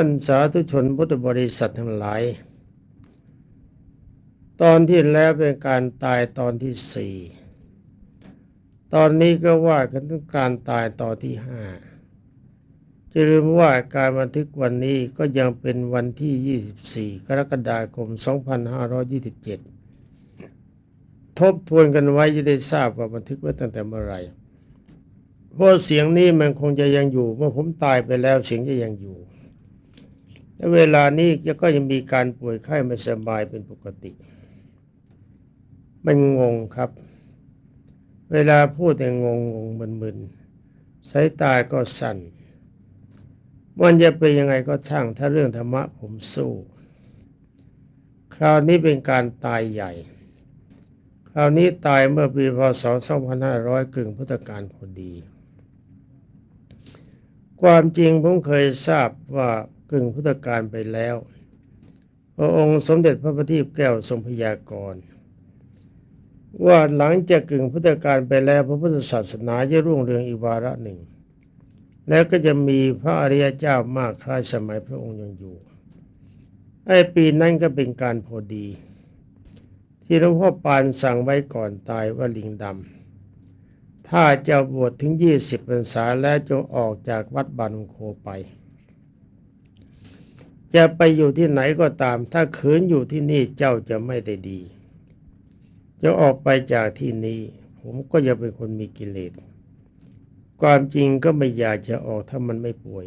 ท่านสาธุชนพุทธบริษัททั้งหลาย ตอนที่แล้วเป็นการตายตอนที่สี่ตอนนี้ก็ว่ากันถึงการตายตอนที่ห้าจะลืมว่าการบันทึกวันนี้ก็ยังเป็นวันที่ 24 กรกฎาคม 2527 ทบทวนกันไว้จะได้ทราบว่าบันทึกไว้ตั้งแต่เมื่อไหร่เพราะเสียงนี้มันคงจะยังอยู่ เมื่อผมตายไปแล้วเสียงจะยังอยู่ และเวลานี้ก็ยังมีการป่วยไข้ไม่สบายเป็นปกติ มันงงครับ เวลาพูดแต่งงงงมึนๆสายตาก็สั่นมันจะเป็นยังไงก็ช่าง ถ้าเรื่องธรรมะผมสู้ คราวนี้เป็นการตายใหญ่ คราวนี้ตายเมื่อปีพศ 2500กึ่งพุทธกาลพอดี ความจริงผมเคยทราบว่า กึ่งพุทธกาลไปแล้ว พระองค์สมเด็จพระบพิตแก้วทรงพยากรณ์ว่าหลังจากกึ่งพุทธกาลไปแล้วพระพุทธศาสนาจะรุ่งเรืองอีกวาระหนึ่ง แล้วก็จะมีพระอริยเจ้ามากคล้ายสมัยพระองค์ยังอยู่ไอ้ปีนั้นก็เป็นการพอดี ที่หลวงพ่อปานสั่งไว้ก่อนตายว่าลิงดำถ้าจะบวชถึงยี่สิบพรรษาแล้วจงออกจากวัดบานโคไป จะไปอยู่ที่ไหนก็ตาม ถ้าขืนอยู่ที่นี่เจ้าจะไม่ได้ดี จะออกไปจากที่นี้ผมก็จะเป็นคนมีกิเลส ความจริงก็ไม่อยากจะออกถ้ามันไม่ป่วย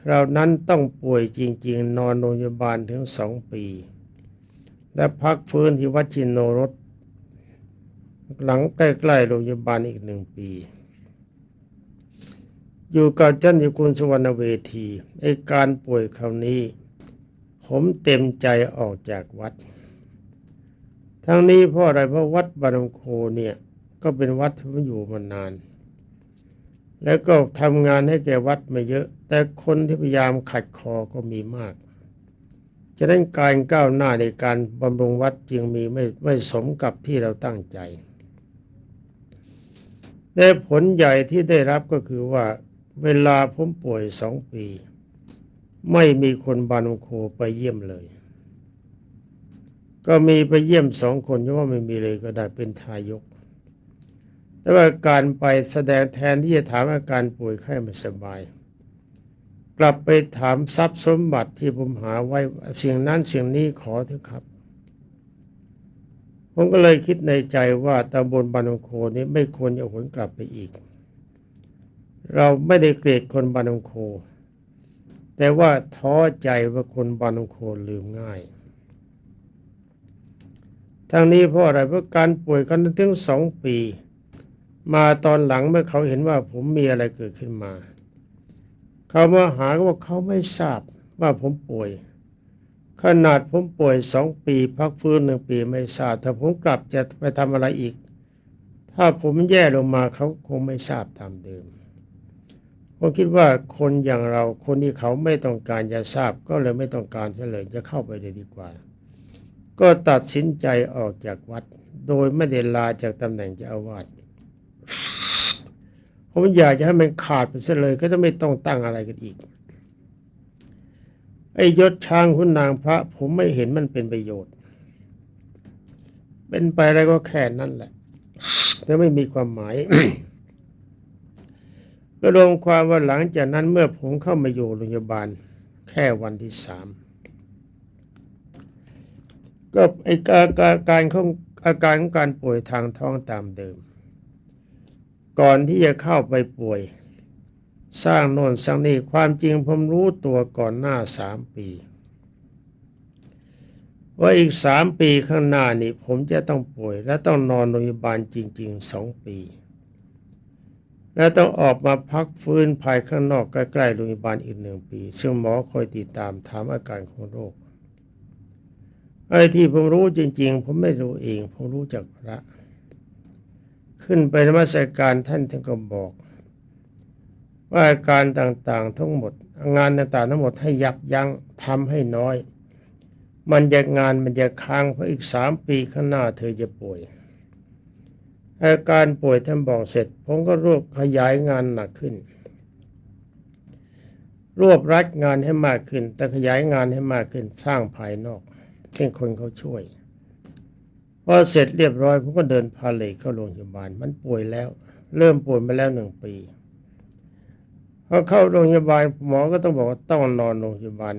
คราวนั้นต้องป่วยจริง ๆ นอนโรงพยาบาลถึงสองปี และพักฟื้นที่วัดชินโนรสหลังใกล้ๆโรงพยาบาลอีกหนึ่งปี อยู่กับเจ้าอยู่คุณสวรรณเวทีไอการป่วยคราวนี้ ผมเต็มใจออกจากวัด ทั้งนี้เพราะอะไรเพราะวัดบารมโคเนี่ย ก็เป็นวัดที่ผมอยู่มานาน แล้วก็ทำงานให้แก่วัดไม่เยอะ แต่คนที่พยายามขัดคอก็มีมากฉะนั้นการก้าวหน้าในการบำรุงวัดจึงมีไม่ไม่สมกับที่เราตั้งใจ แต่ผลใหญ่ที่ได้รับก็คือว่า เวลาผมป่วยสองปี ไม่มีคนบานมโคไปเยี่ยมเลย ก็มีไปเยี่ยมสองคนเพราะว่าไม่มีเลยก็ได้เป็นทายก แต่ว่าการไปแสดงแทนที่จะถามอาการป่วยไข้ไม่สบาย กลับไปถามทรัพย์สมบัติที่ผมหาไว้สิ่งนั้นสิ่งนี้ขอเถอะครับผมก็เลยคิดในใจว่าตำบลบานโคนี้ไม่ควรจะหวนกลับไปอีก เราไม่ได้เกลียดคนบานมโค แต่ว่าท้อใจว่าคนบานมโคลืมง่าย ทั้งนี้เพราะอะไรเพราะการป่วยกันถึงสองปี มาตอนหลังเมื่อเขาเห็นว่าผมมีอะไรเกิดขึ้นมา เขามาหาก็ว่าเขาไม่ทราบว่าผมป่วยขนาดผมป่วยสองปีพักฟื้นหนึ่งปีไม่ทราบถ้าผมกลับจะไปทำอะไรอีก ถ้าผมแย่ลงมาเขาคงไม่ทราบตามเดิม ผมคิดว่าคนอย่างเราคนที่เขาไม่ต้องการจะทราบ ก็เลยไม่ต้องการเฉลยจะเข้าไปเลยดีกว่า ก็ตัดสินใจออกจากวัด โดยไม่ได้ลาจากตำแหน่งเจ้าอาวาสผมอยากจะให้มันขาดไปเสียเลยก็จะไม่ต้องตั้งอะไรกันอีกไอ้ยศช้างคุณนางพระ ผมไม่เห็นมันเป็นประโยชน์ เป็นไปอะไรก็แค่นั้นแหละแต่ไม่มีความหมาย ก็รวมความว่าหลังจากนั้นเมื่อผมเข้ามาอยู่โรงพยาบาลแค่วันที่สามก็ไอกาการการของอาการของการป่วยทางท้องตามเดิม ก่อนที่จะเข้าไปป่วย สร้างโน่นสร้างนี่ความจริงผมรู้ตัวก่อนหน้าสามปี ว่าอีกสามปีข้างหน้านี้ผมจะต้องป่วยและต้องนอนโรงพยาบาลจริงๆสองปี และต้องออกมาพักฟื้นภายข้างนอกใกล้ๆโรงพยาบาลอีกหนึ่งปี ซึ่งหมอคอยติดตามถามอาการของโรค ไอ้ที่ผมรู้จริง ๆ ผมไม่รู้เอง ผมรู้จากพระ ขึ้นไปนมัสการท่านท่านก็บอก ว่าอาการต่างๆ ทั้งหมด งานต่างๆ ทั้งหมดให้ยับยั้งทำให้น้อย มันจะงานมันจะค้างเพราะอีกสามปีข้างหน้าเธอจะป่วย อาการป่วยท่านบอกเสร็จ ผมก็รวบขยายงานหนักขึ้น รวบรัดงานให้มากขึ้น แต่ขยายงานให้มากขึ้นสร้างภายนอกเช่นคนเขาช่วยพอเสร็จเรียบร้อยผมก็เดินพาเลทเข้าโรงพยาบาล มันป่วยแล้ว เริ่มป่วยมาแล้วหนึ่งปีพอเข้าโรงพยาบาลหมอก็ต้องบอกว่าต้องนอนโรงพยาบาล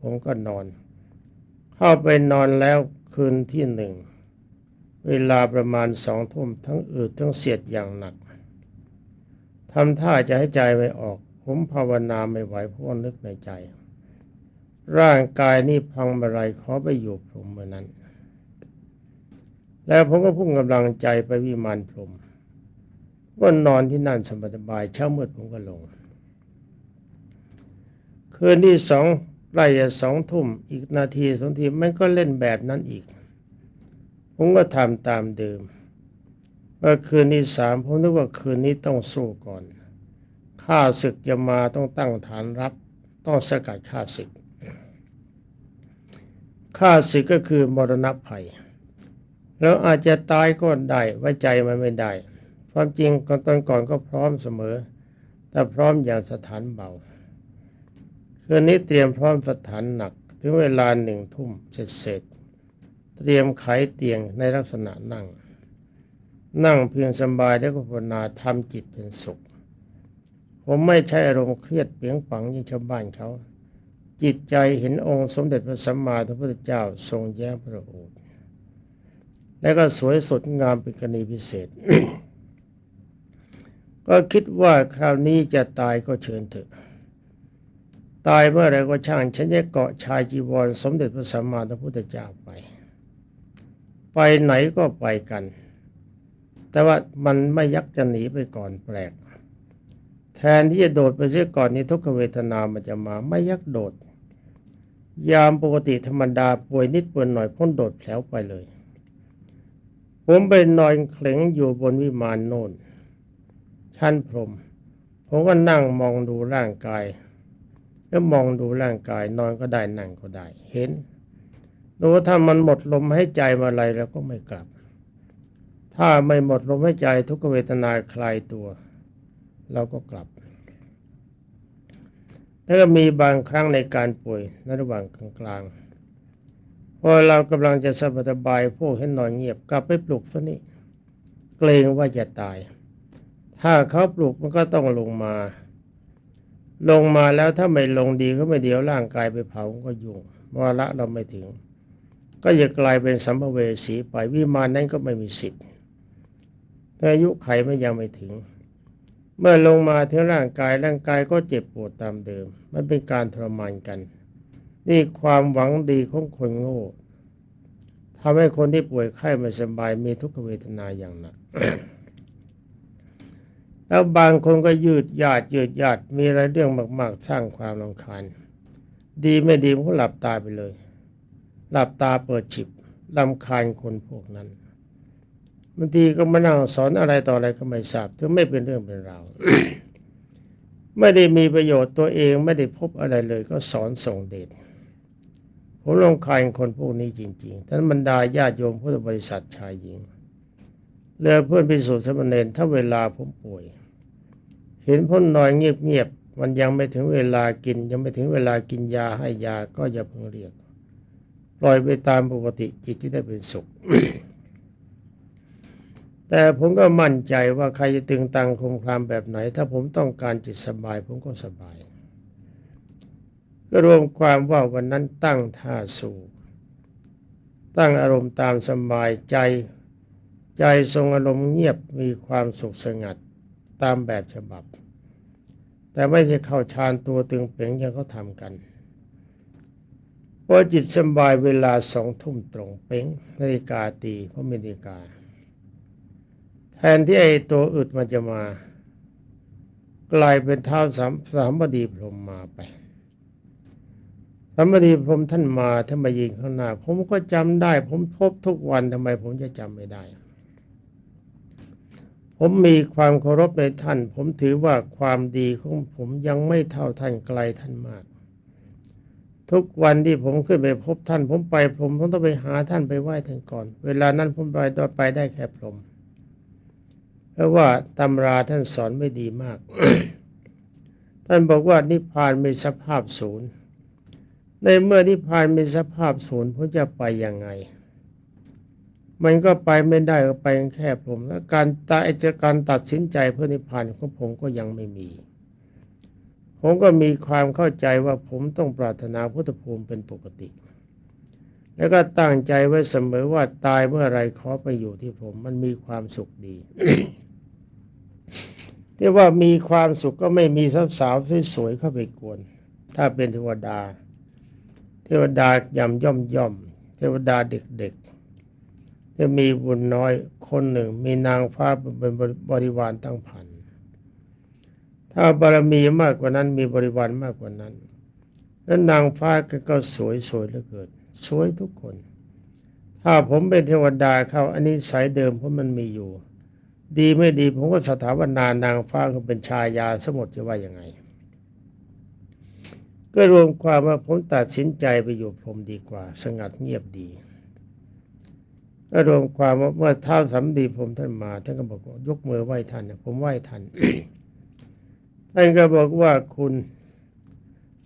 ผมก็นอน เข้าไปนอนแล้วคืนที่หนึ่ง เวลาประมาณสองทุ่มทั้งอืดทั้งเสียดอย่างหนักทำท่าจะให้ใจไม่ออก ผมภาวนาไม่ไหวเพราะว่านึกในใจ ร่างกายนี่พังเมื่อไรขอไปอยู่พรหมเมื่อนั้น แล้วผมก็พุ่งกำลังใจไปวิมานพรหมก็นอนที่นั่นสบายเช้ามืดผมก็ลง คืนที่สองใกล้จะสองทุ่มอีกนาทีสองทีมันก็เล่นแบบนั้นอีก ผมก็ทำตามเดิมว่าคืนที่สามผมนึกว่าคืนนี้ต้องสู้ก่อน ข้าศึกจะมาต้องตั้งฐานรับ ต้องสกัดข้าศึกข้าศึกก็คือมรณะภัย แล้วอาจจะตายก็ได้ไว้ใจมันไม่ได้ ความจริงก่อนตอนก่อนก็พร้อมเสมอ แต่พร้อมอย่างสถานเบา คืนนี้เตรียมพร้อมสถานหนัก ถึงเวลาหนึ่งทุ่มเสร็จเสร็จ เตรียมไขเตียงในลักษณะนั่ง นั่งเพียงสบายแล้วก็ภาวนาทำจิตเป็นสุข ผมไม่ใช้อารมณ์เครียดเปียงปังอย่างชาวบ้านเขา จิตใจเห็นองค์สมเด็จพระสัมมาสัมพุทธเจ้าทรงแย้มพระโอษฐ์และก็สวยสดงามเป็นกรณีพิเศษ ก็คิดว่าคราวนี้จะตายก็เชิญเถอะตายเมื่อไรก็ช่างฉันจะเกาะชายจีวรสมเด็จพระสัมมาสัมพุทธเจ้าไป ไปไหนก็ไปกัน แต่ว่ามันไม่ยักจะหนีไปก่อนแปลก แทนที่จะโดดไปเสียก่อนนี้ทุกขเวทนามันจะมาไม่ยักโดด ยามปกติธรรมดาป่วยนิดป่วยหน่อยพ้นโดดแผลวไปเลย ผมไปนอนเคล็งอยู่บนวิมานโน่น ชั้นพรม ผมก็นั่งมองดูร่างกาย แล้วมองดูร่างกายนอนก็ได้นั่งก็ได้ เห็น ดูว่าถ้ามันหมดลมให้ใจมาอะไรแล้วก็ไม่กลับ ถ้าไม่หมดลมให้ใจทุกเวทนาคลายตัวเราก็กลับแล้วก็มีบางครั้งในการป่วยในระหว่างกลางๆพอเรากำลังจะสบายพวกให้นอนเงียบกลับไปปลุกซะนี่เกรงว่าจะตาย ถ้าเขาปลุกมันก็ต้องลงมา ลงมาแล้วถ้าไม่ลงดีก็ไม่เดียวร่างกายไปเผาก็ยุ่งวาระเราไม่ถึง ก็จะกลายเป็นสัมภเวสีไปวิมานนั้นก็ไม่มีสิทธิ์แต่อายุไขไม่ยังไม่ถึง เมื่อลงมาถึงร่างกายร่างกายก็เจ็บปวดตามเดิม มันเป็นการทรมานกัน นี่ความหวังดีของคนโง่ทำให้คนที่ป่วยไข้ไม่สบายมีทุกขเวทนาอย่างหนักแล้วบางคนก็ยืดหยาดยืดหยาดมีอะไรเรื่องมาก ๆ สร้างความรำคาญ ดีไม่ดีก็หลับตาไปเลย หลับตาเปิดฉิบลำคาญคนพวกนั้นบางทีก็มานั่งสอนอะไรต่ออะไรก็ไม่ทราบถึงไม่เป็นเรื่องเป็นราวไม่ได้มีประโยชน์ตัวเองไม่ได้พบอะไรเลย ก็สอนส่งเดชผมลงคายคนพวกนี้จริงๆท่านบรรดาญาติโยมพุทธบริษัทชายหญิงเลือเพื่อนพิสูจน์สมณเณรถ้าเวลาผมป่วย เห็นพ้นนอยเงียบๆมันยังไม่ถึงเวลากิน ยังไม่ถึงเวลากินยาให้ยาก็อย่าเพิ่งเรียก ปล่อยไปตามปกติจิตที่ได้เป็นสุข แต่ผมก็มั่นใจว่าใครจะตึงตังคลุมคลามแบบไหน ถ้าผมต้องการจิตสบาย ผมก็สบาย ก็รวมความว่าวันนั้นตั้งท่าสู่ตั้งอารมณ์ตามสบายใจใจทรงอารมณ์เงียบมีความสุขสงัดตามแบบฉบับ แต่ไม่ใช่เข้าฌานตัวตึงเป่งอย่างเขาทำกัน พอจิตสบายเวลาสองทุ่มตรงเป่งนาฬิกาตีเพราะมีนาฬิกา แทนที่ไอ้ตัวอึดมันจะมา กลายเป็นเท้าสามสามบดีพรมมาไปสามบดีพรมท่านมาท่านมายิงข้างหน้า ผมก็จำได้ ผมพบทุกวันทำไมผมจะจำไม่ได้ ผมมีความเคารพในท่าน ผมถือว่าความดีของผมยังไม่เท่าท่านไกลท่านมาก ทุกวันที่ผมขึ้นไปพบท่าน ผมไปผมผมต้องไปหาท่านไปไหว้ท่านก่อน เวลานั้นผมไปไปได้แค่พรมเพราะว่าตำราท่านสอนไม่ดีมาก ท่านบอกว่านิพพานมีสภาพศูนย์ ในเมื่อนิพพานมีสภาพศูนย์ผมจะไปยังไง มันก็ไปไม่ได้ก็ไปแค่ผม และการตัดจะการตัดสินใจเพื่อนิพพานของผมก็ยังไม่มี ผมก็มีความเข้าใจว่าผมต้องปรารถนาพุทธภูมิเป็นปกติ แล้วก็ตั้งใจไว้เสมอว่าตายเมื่อไรขอไปอยู่ที่ผมมันมีความสุขดีที่ว่ามีความสุขก็ไม่มีสาวๆสวยๆเข้าไปกวน ถ้าเป็นเทวดา เทวดายำย่อมย่อม เทวดาเด็กๆจะมีบุญน้อยคนหนึ่ง มีนางฟ้าเป็นบริวารตั้งพัน ถ้าบารมีมากกว่านั้นมีบริวารมากกว่านั้นแล้วนางฟ้าก็กสวยสวยเหลือเกินสวยทุกคน ถ้าผมเป็นเทวดาเข้าอันนี้สายเดิมเพราะมันมีอยู่ ดีไม่ดีผมก็สถาปนานางฟ้าก็เป็นชายาสมุดจะว่ายังไง ก็รวมความว่าผมตัดสินใจไปอยู่พรมดีกว่า สงัดเงียบดีก็รวมความว่าเมื่อเท้าสำดีผมท่านมาท่านก็บอกยกมือไหว้ท่านผมไหว้ท่าน ท่านก็บอกว่าคุณ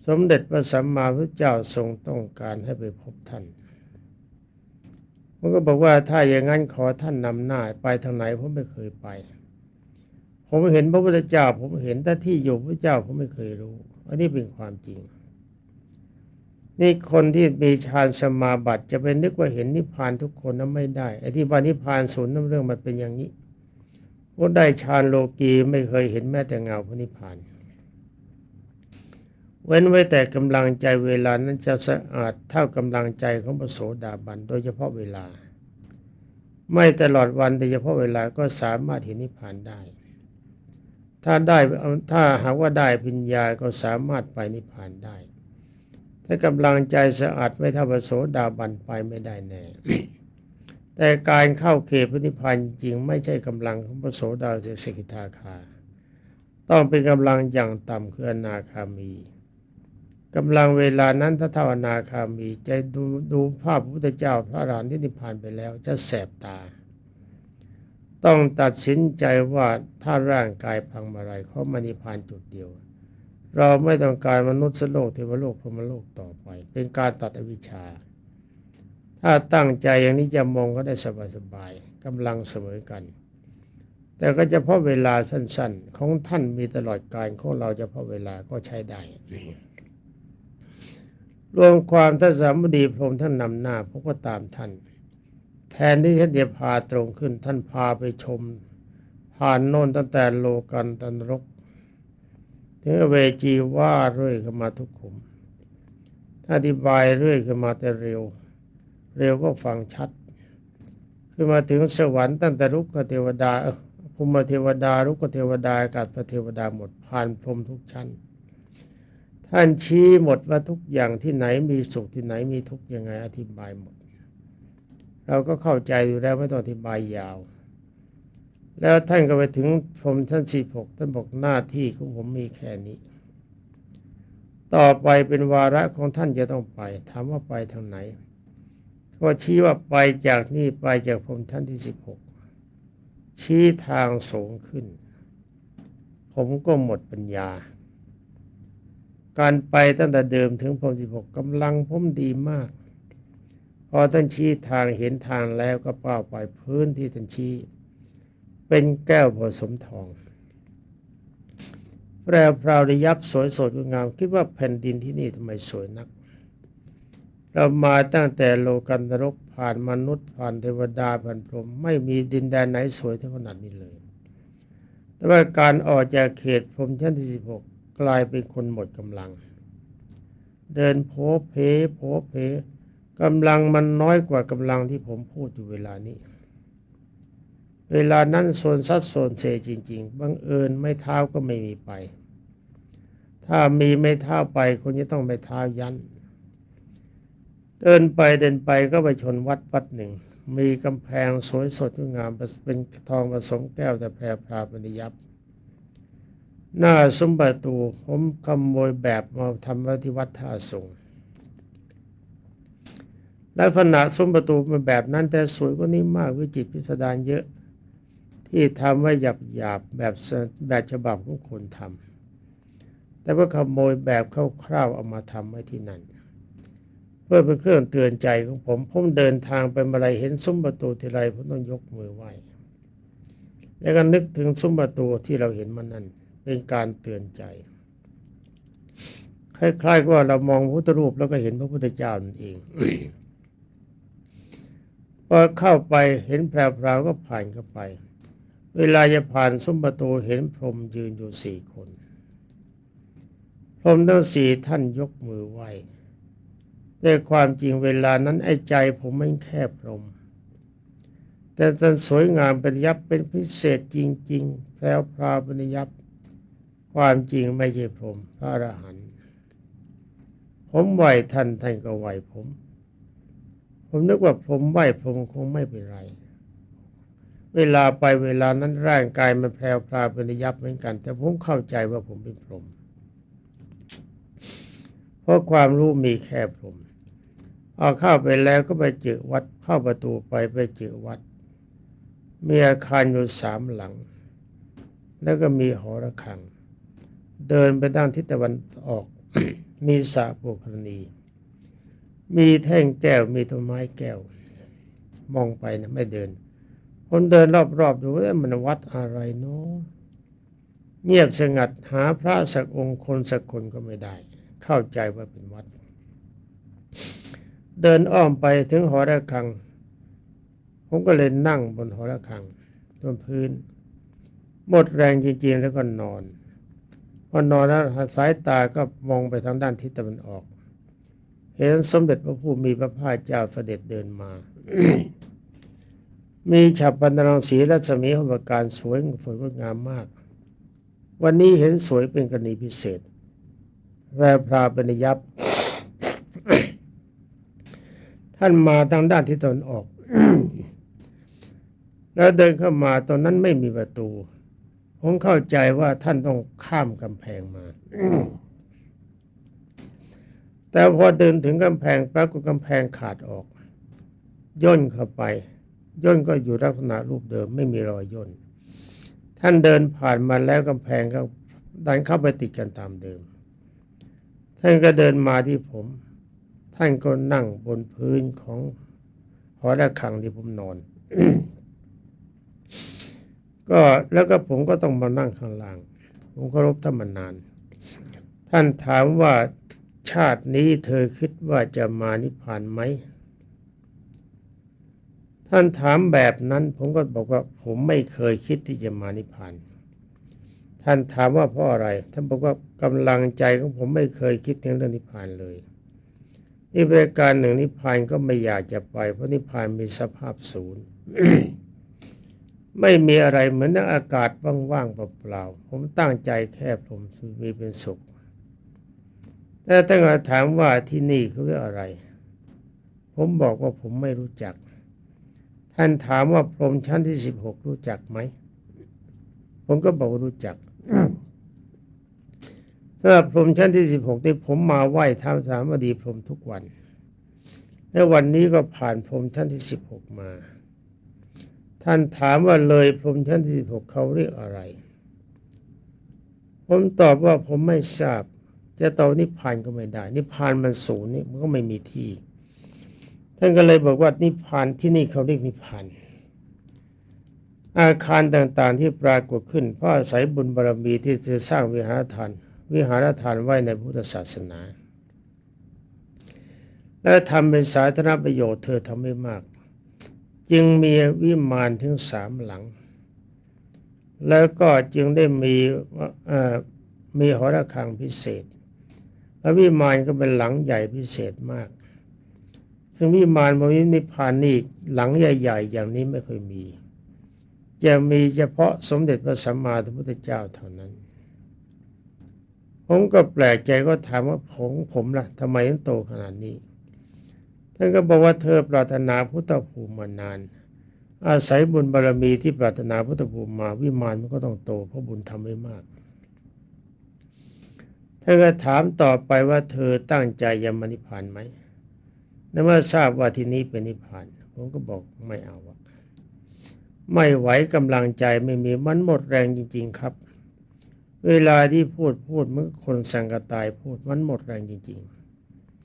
สมเด็จพระสัมมาพุทธเจ้าทรงต้องการให้ไปพบท่านผมก็บอกว่าถ้าอย่างนั้นขอท่านนำหน้าไปทางไหนผมไม่เคยไป ผมเห็นพระพุทธเจ้า ผมเห็นแต่ที่อยู่พระเจ้าผมไม่เคยรู้ อันนี้เป็นความจริง นี่คนที่มีฌานสมาบัติจะเป็นนึกว่าเห็นนิพพานทุกคนนั้นไม่ได้ไอ้ที่ว่านิพพานศูนย์นั่นเรื่องมันเป็นอย่างนี้ ว่าได้ฌานโลกีไม่เคยเห็นแม้แต่เงาพระนิพพาน เว้นไว้แต่กำลังใจเวลานั้นจะสะอาดเท่ากำลังใจของพระโสดาบัน โดยเฉพาะเวลา ไม่ตลอดวันแต่เฉพาะเวลาก็สามารถเห็นนิพพานได้ ถ้าได้ถ้าหากว่าได้ปัญญาก็สามารถไปนิพพานได้ถ้ากำลังใจสะอาดไม่เท่าพระโสดาบันไปไม่ได้แน่ แต่การเข้าเขตพระนิพพานจริงไม่ใช่กำลังของพระโสดาเสกิทาคา ต้องเป็นกำลังอย่างต่ำคืออนาคามีกำลังเวลานั้นถ้าเท่าอนาคามีจะดูดูภาพพระพุทธเจ้าพระอรหันต์ที่นิพพานไปแล้วจะแสบตา ต้องตัดสินใจว่าถ้าร่างกายพังมื่อไรเขามานิพพานจุดเดียว เราไม่ต้องการมนุษย์โลกเทวโลกพรหมโลกต่อไป เป็นการตัดอวิชชา ถ้าตั้งใจอย่างนี้จะมองก็ได้สบายๆกำลังเสมอกัน แต่ก็เฉพาะเวลาสั้นๆ ของท่านมีตลอดการของเราเฉพาะเวลาก็ใช้ได้ รวมความท่านสามดีพรหมท่านนำหน้าผมก็ตามท่าน แทนที่ท่านจะพาตรงขึ้นท่านพาไปชม ผ่านโน่นตั้งแต่โลกันตันรก ถึงเวจีว่าเรื่อยเข้ามาทุกขุม ถ้าอธิบายเรื่อยขึ้นมาแต่เร็ว เร็วก็ฟังชัด คือมาถึงสวรรค์ตั้งแต่รุกขเทวดาภูมิเทวดารุกขเทวดาอากาศเทวดาหมดผ่านพรมทุกชั้น ท่านชี้หมดว่าทุกอย่างที่ไหนมีสุขที่ไหนมีทุกข์ยังไงอธิบายหมด เราก็เข้าใจอยู่แล้วไม่ต้องอธิบายยาว แล้วท่านก็ไปถึงพรมท่านสี่หกท่านบอกหน้าที่ของผมมีแค่นี้ต่อไปเป็นวาระของท่านจะต้องไป ถามว่าไปทางไหน ก็ชี้ว่าไปจากนี่ไปจากพรมท่านที่สิบหกชี้ทางสูงขึ้น ผมก็หมดปัญญา การไปตั้งแต่เดิมถึงพรมสิบหกกำลังผมดีมาก พอท่านชี้ทางเห็นทางแล้วก็เป้าไปพื้นที่ท่านชี้ เป็นแก้วผสมทองแปรพราวระยับสวยสดงดงาม คิดว่าแผ่นดินที่นี่ทำไมสวยนัก เรามาตั้งแต่โลกันนรกผ่านมนุษย์ผ่านเทวดาผ่านพรหมไม่มีดินแดนไหนสวยเท่าขนาดนี้เลย แต่ว่าการออกจากเขตพรหมชั้นที่สิบหกกลายเป็นคนหมดกำลัง เดินโผเพโผเพกำลังมันน้อยกว่ากำลังที่ผมพูดอยู่เวลานี้ เวลานั้นโซนซัดโซนเซจริง ๆ บังเอิญไม่เท้าก็ไม่มีไป ถ้ามีไม่เท้าไปคนจะต้องไม่เท้ายัน เดินไปเดินไปก็ไปชนวัดวัดหนึ่ง มีกำแพงสวยสดงดงามเป็นทองผสมแก้วแต่แพรพราปริยับ หน้าสมบัติตูผมขโมยแบบมาทำไว้ที่วัดท่าสูงลักษณะสมประตูเป็นแบบนั้นแต่สวยกว่านี้มากวิจิตรพิสดารเยอะ ที่ทำไว้หยาบหยาบแบบแบบฉบับของคนทำแต่ว่าขโมยแบบคร่าวๆเอามาทำไว้ที่นั่น พื่อเป็นเครื่องเตือนใจของผม ผมเดินทางไปมื่อไรเห็นซุ้มประตูทีไรผมต้องยกมือไหว้ แล้วก็นึกถึงซุ้มประตูที่เราเห็นมันนั่น เป็นการเตือนใจ คล้ายๆกับว่าเรามองพระพุทธรูปแล้วก็เห็นพระพุทธเจ้านั่นเองพอเข้าไปเห็นแพรวๆก็ผ่านเข้าไป เวลาจะผ่านซุ้มประตูเห็นพรมยืนอยู่สี่คน พรมทั้งสี่ท่านยกมือไหว้ แต่ความจริงเวลานั้นไอ้ใจผมไม่แค่พรม แต่ท่านสวยงามเป็นยับเป็นพิเศษจริง ๆ แพรวพราวเป็นยับ ความจริงไม่ใช่พรมพระอรหันต์ผมไหวท่านท่านก็ไหวผม ผมนึกว่าผมไหวพรมคงไม่เป็นไร เวลาไปเวลานั้นร่างกายมันแพรวพราวเป็นยับเหมือนกัน แต่ผมเข้าใจว่าผมเป็นพรมเพราะความรู้มีแค่พรม เอาเข้าไปแล้วก็ไปเจอวัดเข้าประตูไปไปเจอวัด มีอาคารอยู่สามหลัง แล้วก็มีหอระฆัง เดินไปด้านทิศตะวันออก มีสระโปกรณี มีแท่งแก้วมีต้นไม้แก้ว มองไปนะไม่เดิน คนเดินรอบๆดูว่ามันวัดอะไรเนาะเงียบสงัดหาพระสักองค์คนสักคนก็ไม่ได้ เข้าใจว่าเป็นวัด เดินอ้อมไปถึงหอระฆัง ผมก็เลยนั่งบนหอระฆังบนพื้น หมดแรงจริงๆแล้วก็นอน พอนอนแล้วสายตาก็มองไปทางด้านทิศตะวันออก เห็นสมเด็จพระผู้มีพระภาคเจ้าเสด็จเดินมา มีฉับพันรังสีรัศมีของประการสวยสวยงดงามมาก วันนี้เห็นสวยเป็นกรณีพิเศษ แรพราเป็นยับ ท่านมาทางด้านที่ตนออก แล้วเดินเข้ามาตอนนั้นไม่มีประตู ผมเข้าใจว่าท่านต้องข้ามกำแพงมาแต่พอเดินถึงกำแพงปรากฏกำแพงขาดออก ย่นเข้าไป ย่นก็อยู่ลักษณะรูปเดิมไม่มีรอยย่น ท่านเดินผ่านมาแล้วกำแพงก็ดันเข้าไปติดกันตามเดิม ท่านก็เดินมาที่ผม ท่านก็นั่งบนพื้นของหอระฆังที่ผมนอน ก็แล้วก็ผมก็ต้องมานั่งข้างล่าง ผมก็รบท่านมานาน ท่านถามว่าชาตินี้เธอคิดว่าจะมานิพพานไหม ท่านถามแบบนั้น ผมก็บอกว่า ผมไม่เคยคิดที่จะมานิพพาน ท่านถามว่าเพราะอะไร ท่านบอกว่ากำลังใจของผมไม่เคยคิดถึงเรื่องนิพพานเลย อีกประการหนึ่งนิพพานก็ไม่อยากจะไป เพราะนิพพานมีสภาพศูนย์ไม่มีอะไรเหมือนอากาศว่างๆเปล่าๆผมตั้งใจแค่ผมมีเป็นสุขแต่ถ้าเกิดถามว่าที่นี่เขาเรียกอะไร ผมบอกว่าผมไม่รู้จัก ท่านถามว่าพรมชั้นที่สิบหกรู้จักไหม ผมก็บอกว่ารู้จัก สำหรับพรหมชั้นที่สิบหกที่ผมมาไหว้ท้าวสามวดีพรหมทุกวัน และวันนี้ก็ผ่านพรหมชั้นที่สิบหกมา ท่านถามว่าเลยพรหมชั้นที่สิบหกเขาเรียกอะไร ผมตอบว่าผมไม่ทราบ จะตอบนิพพานก็ไม่ได้ นิพพานมันสูงนี่มันก็ไม่มีที่ ท่านก็เลยบอกว่านิพพานที่นี่เขาเรียกนิพพานอาคารต่างๆที่ปรากฏขึ้นเพราะอาศัยบุญบารรมีที่เธอสร้างวิหารทาน วิหารทานไว้ในพุทธศาสนา และทำเป็นสาธารณประโยชน์เธอทำไม่มาก จึงมีวิมานถึงสามหลัง แล้วก็จึงได้มีมีหอระฆังพิเศษและวิมานก็เป็นหลังใหญ่พิเศษมาก ซึ่งวิมานบนนิพพานนี่หลังใหญ่ ๆ อย่างนี้ไม่เคยมี จะมีเฉพาะสมเด็จพระสัมมาสัมพุทธเจ้าเท่านั้น ผมก็แปลกใจก็ถามว่าผมผมล่ะทำไมถึงโตขนาดนี้ท่านก็บอกว่าเธอปรารถนาพุทธภูมิมานาน อาศัยบุญบารรมีที่ปรารถนาพุทธภูมิมาวิมานมันก็ต้องโตเพราะบุญทำไม่มากเธอก็ถามต่อไปว่าเธอตั้งใจจะมานิพพานไหมนเมื่อทราบว่าที่นี้เป็นนิพพาน ผมก็บอกไม่เอาอะไม่ไหวกำลังใจไม่มีมันหมดแรงจริง ๆ ครับ เวลาที่พูดพูดเมื่อนคนสังกตายพูดมันหมดแรงจริง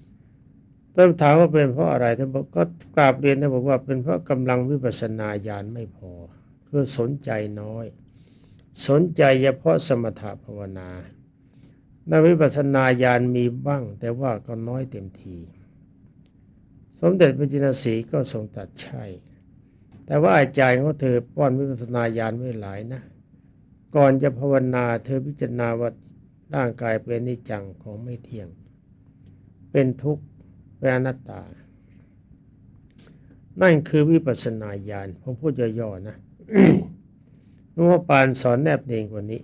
ๆต้นถามว่าเป็นเพราะอะไรท่านบอกก็กราบเรียนท่านบอกว่าเป็นเพราะกำลังวิปัสสนาญาณไม่พอ คือสนใจน้อย สนใจเฉพาะสมถภาวนาในวิปัสสนาญาณมีบ้าง แต่ว่าก็น้อยเต็มที สมเด็จพระจินสีก็ทรงตัดใช่ แต่ว่าอาจารย์ของเธอป้อนวิปัสสนาญาณไว้หลายนะ ก่อนจะภาวนาเธอพิจารณาว่าร่างกายเป็นนิจังของไม่เที่ยง เป็นทุกข์เป็นอนัตตา นั่นคือวิปัสสนาญาณผมพูดย่อๆนะหลวงพ่อปานสอนแนบเนียนกว่านี้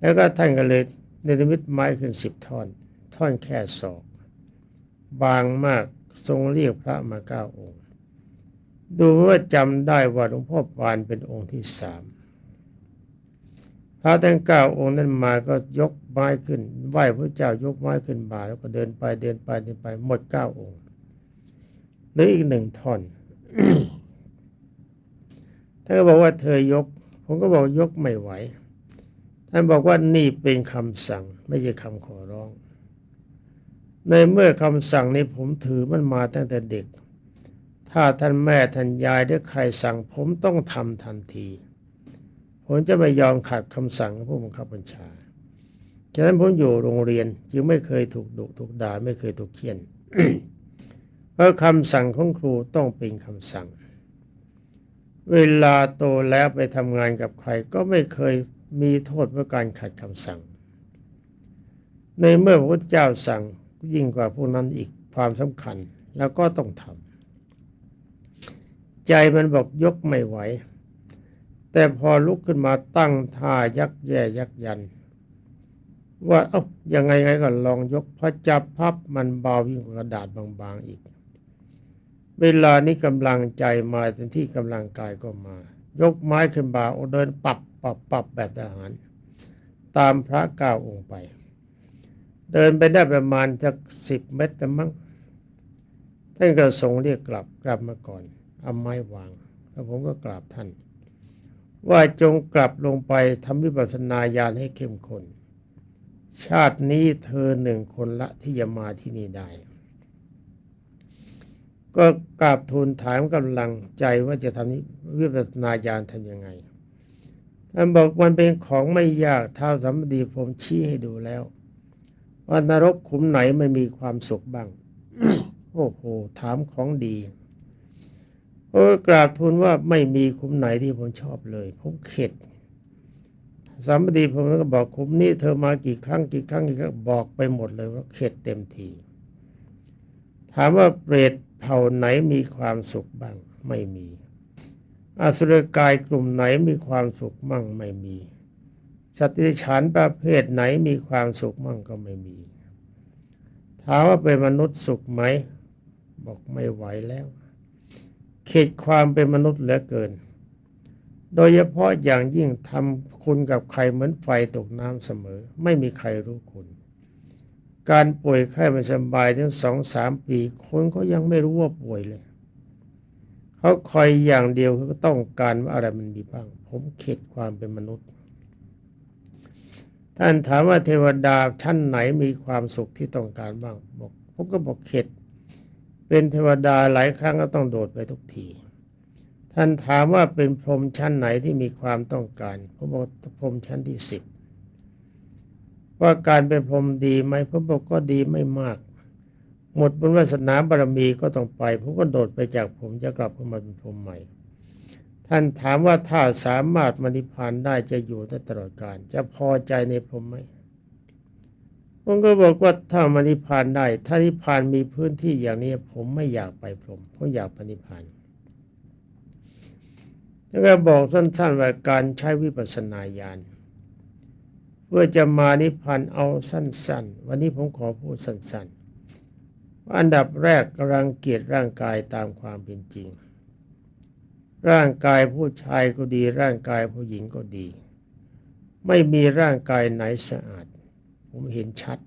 แล้วก็ท่านก็เลยเนรมิตไม้ขึ้นสิบท่อน ท่อนแค่ศอก บางมากทรงเรียกพระมาเก้าองค์ ดูว่าจำได้ว่าหลวงพ่อปานเป็นองค์ที่สาม พระทั้งเก้าองค์นั้นมาก็ยกไม้ขึ้น ไหว้พระเจ้ายกไม้ขึ้นบ่าแล้วก็เดินไปเดินไปเดินไปหมดเก้าองค์หลืออีกหนึ่งท่อนท่านก็บอกว่าเธอยก ผมก็บอกยกไม่ไหว ท่านบอกว่านี่เป็นคำสั่ง ไม่ใช่คำขอร้อง ในเมื่อคำสั่งนี้ผมถือมันมาตั้งแต่เด็ก ถ้าท่านแม่ท่านยายหรือใครสั่ง ผมต้องทำทันที ผมจะไม่ยอมขัดคำสั่งของผู้บังคับบัญชา ฉะนั้นผมอยู่โรงเรียนจึงไม่เคยถูกดุถูกด่าไม่เคยถูกเคี่ยน เพราะคำสั่งของครูต้องเป็นคำสั่ง เวลาโตแล้วไปทำงานกับใครก็ไม่เคยมีโทษเพราะการขัดคำสั่ง ในเมื่อพระพุทธเจ้าสั่งยิ่งกว่าพวกนั้นอีกความสำคัญแล้วก็ต้องทำใจมันบอกยกไม่ไหว แต่พอลุกขึ้นมาตั้งท่ายักแย่ยักยัน ว่าเอ้ายังไงไงก็ลองยกพอจับพับมันเบายิ่งกว่ากระดาษบางๆอีก เวลานี้กำลังใจมาเต็มที่กำลังกายก็มา ยกไม้ขึ้นบ่าเดินปับปับปับแบบทหาร ตามพระเก้าองค์ไป เดินไปได้ประมาณสักสิบเมตรมั้งท่านก็ทรงเรียกกลับกลับมาก่อนเอาไม้วางแล้วผมก็กราบท่าน ว่าจงกลับลงไปทำวิปัสสนาญาณให้เข้มข้นชาตินี้เธอหนึ่งคนละที่จะมาที่นี่ได้ ก็กราบทูลถามกำลังใจว่าจะทำวิปัสสนาญาณทำยังไงท่านบอกมันเป็นของไม่ยากเท่าสัมปดีผมชี้ให้ดูแล้ว ว่านรกขุมไหนมันมีความสุขบ้าง โอ้โห ถามของดี โอ้กราบทูลว่าไม่มีขุมไหนที่ผมชอบเลยผมเข็ดสัมปดีผมก็บอกขุมนี้เธอมากี่ครั้งกี่ครั้งกี่ครั้งบอกไปหมดเลยว่าเข็ดเต็มที ถามว่าเปรตเผ่าไหนมีความสุขบ้างไม่มีอสุรกายกลุ่มไหนมีความสุขมั่งไม่มีสัตว์ที่ฉานประเภทไหนมีความสุขมั่งก็ไม่มีถามว่าเป็นมนุษย์สุขไหม บอกไม่ไหวแล้ว ข็ดความเป็นมนุษย์เหลือเกิน โดยเฉพาะอย่างยิ่งทำคุณกับใครเหมือนไฟตกน้ำเสมอ ไม่มีใครรู้คุณ การป่วยไข้ไม่สบายถึงสองสามปี คนเขายังไม่รู้ว่าป่วยเลย เขาคอยอย่างเดียวเขาก็ต้องการว่าอะไรมันมีบ้าง ผมเข็ดความเป็นมนุษย์ ท่านถามว่าเทวดาชั้นไหนมีความสุขที่ต้องการบ้างบอกผมก็บอกเข็ด เป็นเทวดาหลายครั้งก็ต้องโดดไปทุกที ท่านถามว่าเป็นพรหมชั้นไหนที่มีความต้องการผมบอกพรหมชั้นที่สิบว่าการเป็นพรหมดีไหมผมบอกก็ดีไม่มาก หมดบุญวาสนาบารมีก็ต้องไปผมก็โดดไปจากผมจะกลับเข้ามาเป็นพรหมใหม่ ท่านถามว่าถ้าสามารถมนิพพานได้จะอยู่ได้ตลอดกาลจะพอใจในพรหมไหม ผมก็บอกว่าถ้ามานิพานได้ ถ้านิพานมีพื้นที่อย่างนี้ผมไม่อยากไปพรหมผมอยากปนิพานแล้วก็บอกสั้นๆว่าการใช้วิปัสสนาญาณเพื่อจะมานิพพานเอาสั้น ๆ วันนี้ผมขอพูดสั้นๆว่าอันดับแรกรังเกียจร่างกายตามความเป็นจริง ร่างกายผู้ชายก็ดี ร่างกายผู้หญิงก็ดี ไม่มีร่างกายไหนสะอาด ผมเห็นชัด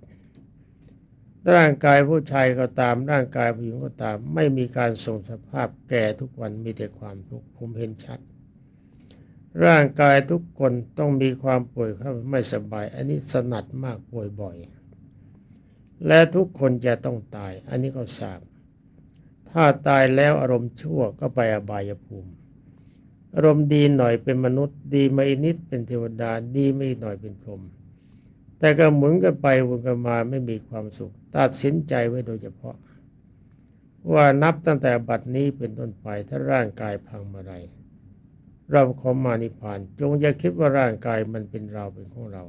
ร่างกายผู้ชายก็ตาม ร่างกายผู้หญิงก็ตาม ไม่มีการทรงสภาพแก่ทุกวันมีแต่ความทุกข์ผมเห็นชัด ร่างกายทุกคนต้องมีความป่วยความไม่สบาย อันนี้สนัดมากป่วยบ่อย และทุกคนจะต้องตาย อันนี้ก็ทราบถ้าตายแล้วอารมณ์ชั่วก็ไปอบายภูมิ อารมณ์ดีหน่อยเป็นมนุษย์ ดีมาอีกนิดเป็นเทวดาดีไม่หน่อยเป็นพรหม แต่ก็หมุนกันไปวนกันมาไม่มีความสุข ตัดสินใจไว้โดยเฉพาะ ว่านับตั้งแต่บัดนี้เป็นต้นไปถ้าร่างกายพังเมื่อไรเราขอมานิพพาน จงอย่าคิดว่าร่างกายมันเป็นเราเป็นของเรา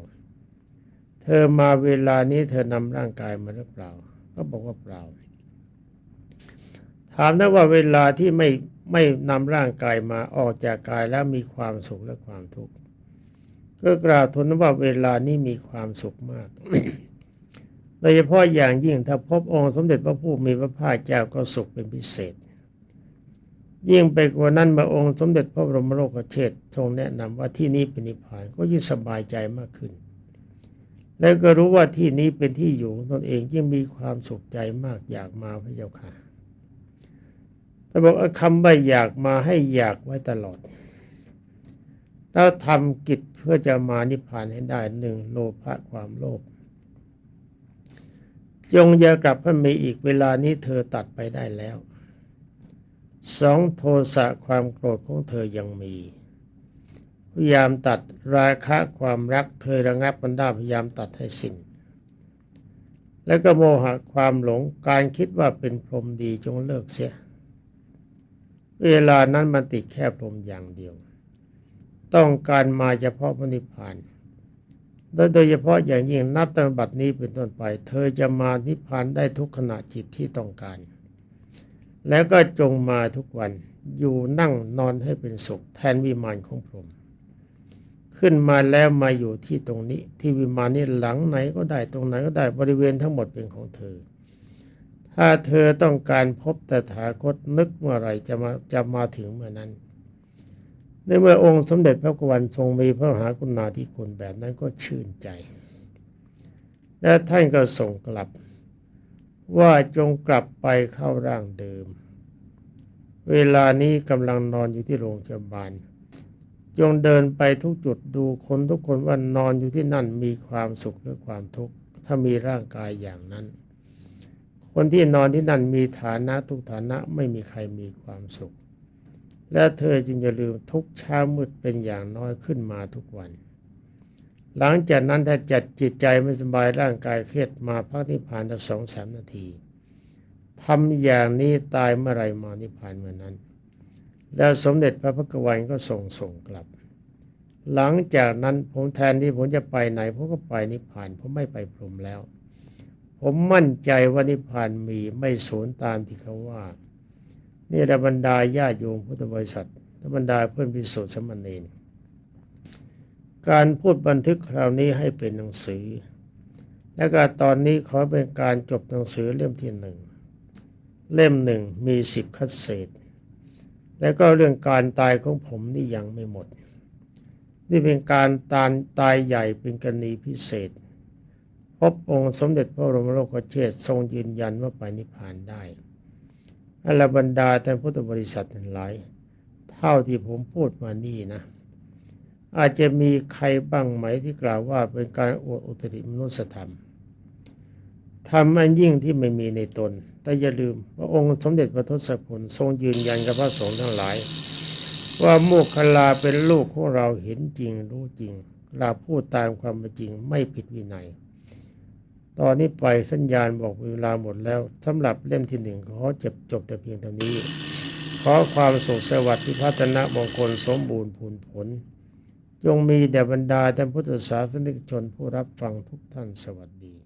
เธอมาเวลานี้เธอนำร่างกายมาหรือเปล่า ก็บอกว่าเปล่า ถามนะว่าเวลาที่ไม่ไม่นำร่างกายมาออกจากกายแล้วมีความสุขและความทุกข์ ก็กล่าวทนว่าเวลานี้มีความสุขมาก โดยเฉพาะอย่างยิ่งถ้าพบองค์สมเด็จพระผู้มีพระภาคเจ้าก็สุขเป็นพิเศษ ยิ่งไปกว่านั้นมาองค์สมเด็จพระบรมโลกเชษฐ์ทรงแนะนำว่าที่นี้เป็นนิพพานก็ยิ่งสบายใจมากขึ้น แล้วก็รู้ว่าที่นี้เป็นที่อยู่ของตนเองยิ่งมีความสุขใจมากอยากมาพระเจ้าค่ะแต่บอกคำว่าอยากมาให้อยากไว้ตลอดแล้วทำกิจ พื่อจะมานิพพานให้ได้หนึ่งโลภะความโลภจงอย่ากลับให้มีอีกเวลานี้เธอตัดไปได้แล้วสองโทสะความโกรธของเธอยังมีพยายามตัดราคะความรักเธอระงับมันได้พยายามตัดให้สิ้นแล้วก็โมหะความหลงการคิดว่าเป็นพรหมดีจงเลิกเสีย เวลานั้นมันติดแค่พรหมอย่างเดียว ต้องการมาเฉพาะพระนิพพานโดยโดยเฉพาะอย่างยิ่งนับตั้งบัดนี้เป็นต้นไป เธอจะมานิพพานได้ทุกขณะจิตที่ต้องการ แล้วก็จงมาทุกวันอยู่นั่งนอนให้เป็นสุข แทนวิมานของพรหมขึ้นมาแล้วมาอยู่ที่ตรงนี้ ที่วิมานนี้หลังไหนก็ได้ตรงไหนก็ได้บริเวณทั้งหมดเป็นของเธอ ถ้าเธอต้องการพบตถาคตนึกเมื่อไรจะมาจะมาถึงเมื่อนั้น ในเมื่อองค์สมเด็จพระกวันทรงมีพระมหากรุณาธิคุณแบบนั้นก็ชื่นใจ และท่านก็ส่งกลับ ว่าจงกลับไปเข้าร่างเดิม เวลานี้กำลังนอนอยู่ที่โรงพยาบาล จงเดินไปทุกจุดดูคนทุกคนว่านอนอยู่ที่นั่นมีความสุขหรือความทุกข์ถ้ามีร่างกายอย่างนั้น คนที่นอนที่นั่นมีฐานะทุกฐานะไม่มีใครมีความสุข และเธอจึงอย่าลืมทุกเช้ามืดเป็นอย่างน้อยขึ้นมาทุกวัน หลังจากนั้นถ้าจัดจิตใจไม่สบายร่างกายเครียดมาพักนิพพานได้สองสามนาทีทำอย่างนี้ตายเมื่อไรมานิพพานเมื่อนั้น แล้วสมเด็จพระพุทธวันก็ส่งส่งกลับ หลังจากนั้นผมแทนที่ผมจะไปไหนผมก็ไปนิพพานผมไม่ไปพรมแล้ว ผมมั่นใจว่านิพพานมีไม่สูญตามที่เขาว่า นี่ระบรรดาญาโยมพุทธบริษัทและบรรดาเพื่อนพิสุทธิ์สมณเณรการพูดบันทึกคราวนี้ให้เป็นหนังสือ และก็ตอนนี้ขอเป็นการจบหนังสือเล่มที่หนึ่งเล่มหนึ่งมีสิบคัดเศษ แล้วก็เรื่องการตายของผมนี่ยังไม่หมด นี่เป็นการตายตายใหญ่เป็นกรณีพิเศษ พบองค์สมเด็จพระบรมโลกเชษทรงยืนยันว่าไปนิพพานได้ อรบรรดาท่านพุทธบริษัททั้งหลาย เท่าที่ผมพูดมานี่นะ อาจจะมีใครบ้างไหมที่กล่าวว่าเป็นการอวดอุตริมนุสธรรมทำอันยิ่งที่ไม่มีในตน แต่อย่าลืมว่าองค์สมเด็จพระทศพลทรงยืนยันกับพระสงฆ์ทั้งหลาย ว่าโมคคลลาเป็นลูกของเราเห็นจริงรู้จริงเราพูดตามความเป็นจริงไม่ผิดวินัย ตอนนี้ไปสัญญาณบอกเวลาหมดแล้วสำหรับเล่มที่หนึ่งขอจบจบแต่เพียงเท่านี้ ขอความสุขสวัสดิ์พิพัฒนะมงคลสมบูรณ์ผลผล จงมีแด่บรรดาท่านพุทธศาสนิกชนผู้รับฟังทุกท่านสวัสดี